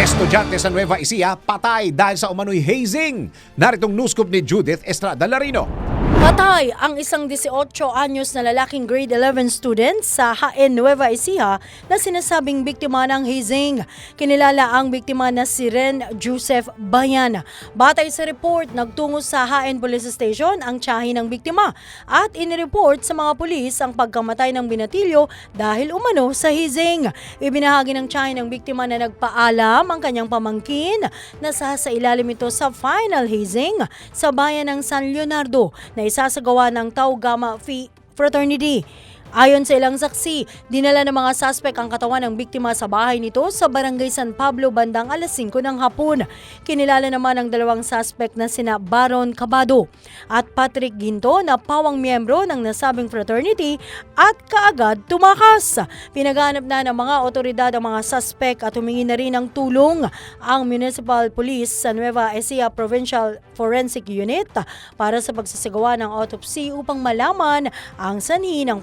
Estudyante sa Nueva Ecija patay dahil sa umano'y hazing. Naritong news scoop ni Judith Estrada Larino. Patay ang isang 18 anyos na lalaking grade 11 student sa Haen Nueva Ecija na sinasabing biktima ng hazing. Kinilala ang biktima na si Ren Joseph Bayan. Batay sa report, nagtungo sa Haen Police Station ang tiyahin ng biktima at inireport sa mga pulis ang pagkamatay ng binatilyo dahil umano sa hazing. Ibinahagi ng tiyahin ng biktima na nagpaalam ang kanyang pamangkin na sa ilalim ito sa final hazing sa bayan ng San Leonardo na isasagawa ng Tau Gamma Phi Fraternity. Ayon sa ilang saksi, dinala ng mga suspect ang katawan ng biktima sa bahay nito sa barangay San Pablo bandang alas 5 ng hapon. Kinilala naman ang dalawang suspect na sina Baron Cabado at Patrick Ginto na pawang miyembro ng nasabing fraternity at kaagad tumakas. Pinaganap na ng mga otoridad ang mga suspect at humingi na rin ng tulong ang Municipal Police sa Nueva Ecija Provincial Forensic Unit para sa pagsasagawa ng autopsy upang malaman ang sanhi ng